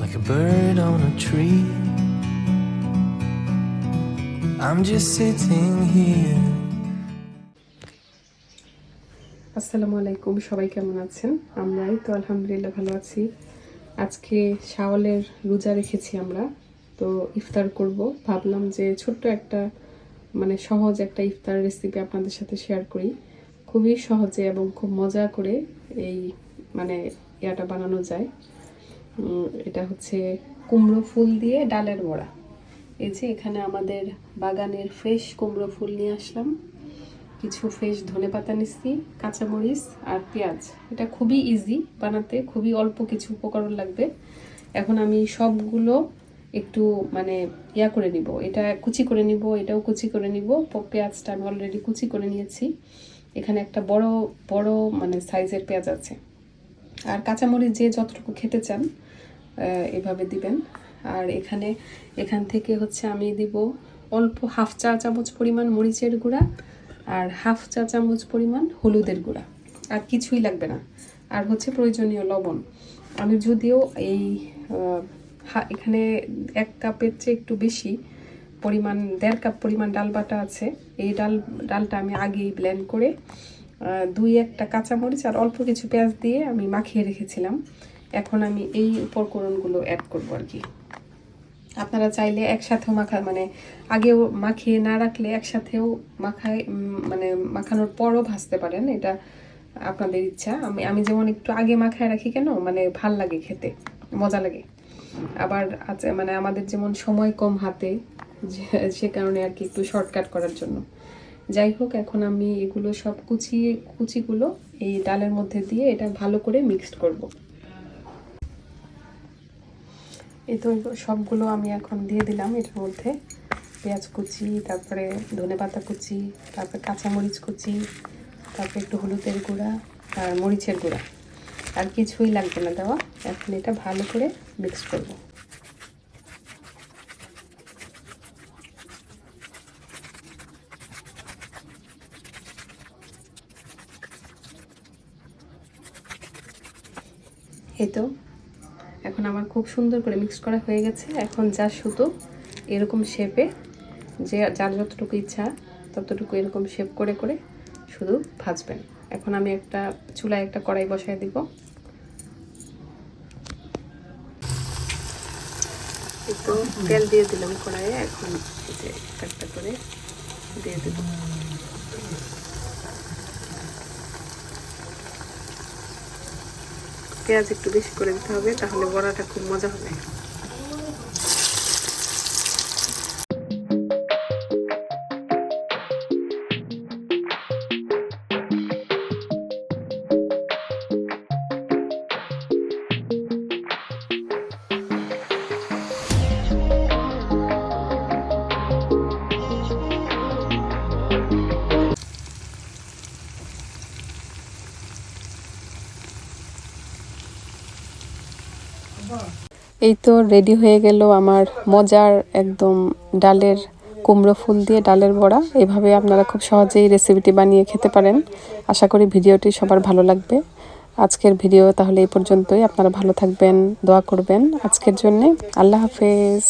like a bird on a tree. I'm just sitting here. আসসালামু আলাইকুম, সবাই কেমন আছেন? আমরাই তো আলহামদুলিল্লাহ ভালো আছি। আজকে শাওলের রোজা রেখেছি আমরা। তো ইফতার করব। ভাবলাম যে ছোট্ট একটা মানে সহজ একটা ইফতার রেসিপি আপনাদের সাথে শেয়ার করি। খুবই সহজে এবং খুব মজা করে এই মানে ইয়াটা বানানো যায়। এটা হচ্ছে কুমড়ো ফুল দিয়ে ডালের বড়া। এই যে এখানে আমাদের বাগানের ফ্রেশ কুমড়ো ফুল নিয়ে আসলাম। কিছু ফ্রেশ ধনে পাতা নিচ্ছি, কাঁচামরিচ আর পেঁয়াজ। এটা খুবই ইজি বানাতে, খুবই অল্প কিছু উপকরণ লাগবে। এখন আমি সবগুলো একটু মানে ইয়া করে নিব। এটা কুচি করে নিব, এটাও কুচি করে নিব। পেঁয়াজটা আমি অলরেডি কুচি করে নিয়েছি। এখানে একটা বড় বড় মানে সাইজের পেঁয়াজ আছে। আর কাঁচামরিচ যে যতটুকু খেতে চান এভাবে দিবেন। আর এখানে, এখান থেকে হচ্ছে আমি দিব অল্প হাফ চা চামচ পরিমাণ মরিচের গুঁড়া আর হাফ চা চামচ পরিমাণ হলুদের গুঁড়া। আর কিছুই লাগবে না। আর হচ্ছে প্রয়োজনীয় লবণ। আমি যদিও এই এখানে এক কাপের চেয়ে একটু বেশি পরিমাণ, দেড় কাপ পরিমাণ ডাল বাটা আছে। এই ডাল, ডালটা আমি আগেই ব্লেন্ড করে দুই একটা কাঁচামরিচ আর অল্প কিছু পেঁয়াজ দিয়ে আমি মাখিয়ে রেখেছিলাম। এখন আমি এই উপকরণগুলো অ্যাড করব আর কি। আপনারা চাইলে একসাথেও মাখা মানে আগেও মাখিয়ে না রাখলে একসাথেও মাখায় মানে মাখানোর পরও ভাজতে পারেন, এটা আপনাদের ইচ্ছা। আমি আমি যেমন একটু আগে মাখায় রাখি কেন মানে ভালো লাগে খেতে, মজা লাগে। আবার আছে মানে আমাদের যেমন সময় কম হাতে সে কারণে আর কি একটু শর্টকাট করার জন্য। যাই হোক, এখন আমি এগুলো সব কুচিয়ে, কুচিগুলো এই ডালের মধ্যে দিয়ে এটা ভালো করে মিক্সড করব। এই তো সবগুলো আমি এখন দিয়ে দিলাম এটার মধ্যে। পেঁয়াজ কুচি, তারপরে ধনে পাতা কুচি, তারপরে কাঁচামরিচ কুচি, তারপরে একটু হলুদের গুঁড়া আর মরিচের গুঁড়া। আর কিছুই লাগবে না দেওয়া। এখন এটা ভালো করে মিক্স করব। এই তো এখন আমার খুব সুন্দর করে মিক্স করা হয়ে গেছে। এখন যা শুধু এরকম শেপে যে যার যতটুকু ইচ্ছা, ততটুকু এরকম শেপ করে করে শুধু ভাজবেন। এখন আমি একটা চুলায় একটা কড়াই বসায় দিব। একটু তেল দিয়ে দিলাম কড়াইয়ে। এখন একটা করে দিয়ে দেব পেঁয়াজ একটু বেশি করে দিতে হবে তাহলে বড়াটা খুব মজা হবে। এই তো রেডি হয়ে গেল আমার মজার একদম ডালের কুমড়ো ফুল দিয়ে ডালের বড়া। এভাবে আপনারা খুব সহজেই রেসিপিটি বানিয়ে খেতে পারেন। আশা করি ভিডিওটি সবার ভালো লাগবে। আজকের ভিডিও তাহলে এই পর্যন্তই। আপনারা ভালো থাকবেন, দোয়া করবেন। আজকের জন্যে আল্লাহ হাফেজ।